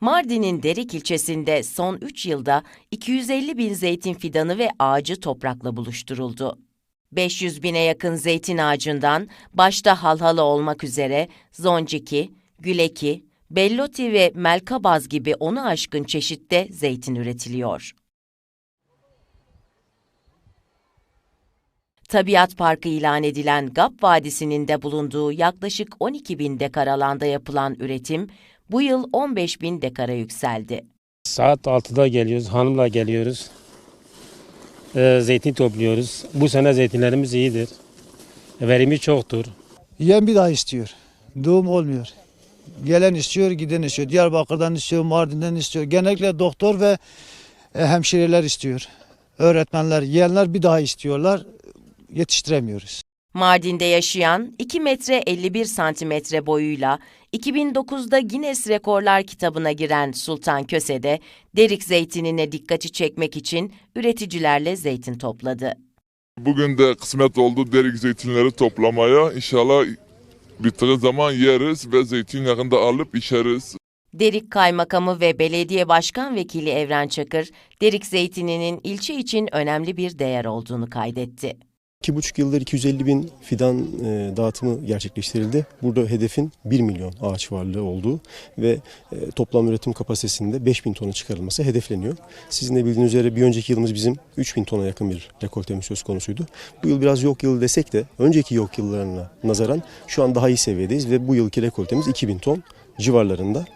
Mardin'in Derik ilçesinde son 3 yılda 250 bin zeytin fidanı ve ağacı toprakla buluşturuldu. 500 bine yakın zeytin ağacından başta halhalı olmak üzere zonciki, güleki, belloti ve melkabaz gibi onu aşkın çeşitte zeytin üretiliyor. Tabiat Parkı ilan edilen Gap Vadisi'nin de bulunduğu yaklaşık 12 bin dekar alanda yapılan üretim bu yıl 15 bin dekara yükseldi. Saat 6'da geliyoruz, hanımla geliyoruz. Ee, zeytin topluyoruz. Bu sene zeytinlerimiz iyidir. Verimi çoktur. Yiyen bir daha istiyor. Doğum olmuyor. Gelen istiyor, giden istiyor. Diyarbakır'dan istiyor, Mardin'den istiyor. Genellikle doktor ve e, hemşireler istiyor. Öğretmenler, yiyenler bir daha istiyorlar. Yetiştiremiyoruz. Mardin'de yaşayan 2 metre 51 santimetre boyuyla 2009'da Guinness Rekorlar kitabına giren Sultan Köse'de derik zeytinine dikkati çekmek için üreticilerle zeytin topladı. Bugün de kısmet oldu derik zeytinleri toplamaya. İnşallah bittiği zaman yeriz ve zeytin yakında alıp içeriz. Derik Kaymakamı ve Belediye Başkan Vekili Evren Çakır, derik zeytininin ilçe için önemli bir değer olduğunu kaydetti. 2,5 yıldır 250 bin fidan e, dağıtımı gerçekleştirildi. Burada hedefin 1 milyon ağaç varlığı olduğu ve e, toplam üretim kapasitesinde 5 bin tona çıkarılması hedefleniyor. Sizin de bildiğiniz üzere bir önceki yılımız bizim 3 bin tona yakın bir rekoltemiz söz konusuydu. Bu yıl biraz yok yılı desek de önceki yok yıllarına nazaran şu an daha iyi seviyedeyiz ve bu yılki rekoltemiz 2 bin ton civarlarında.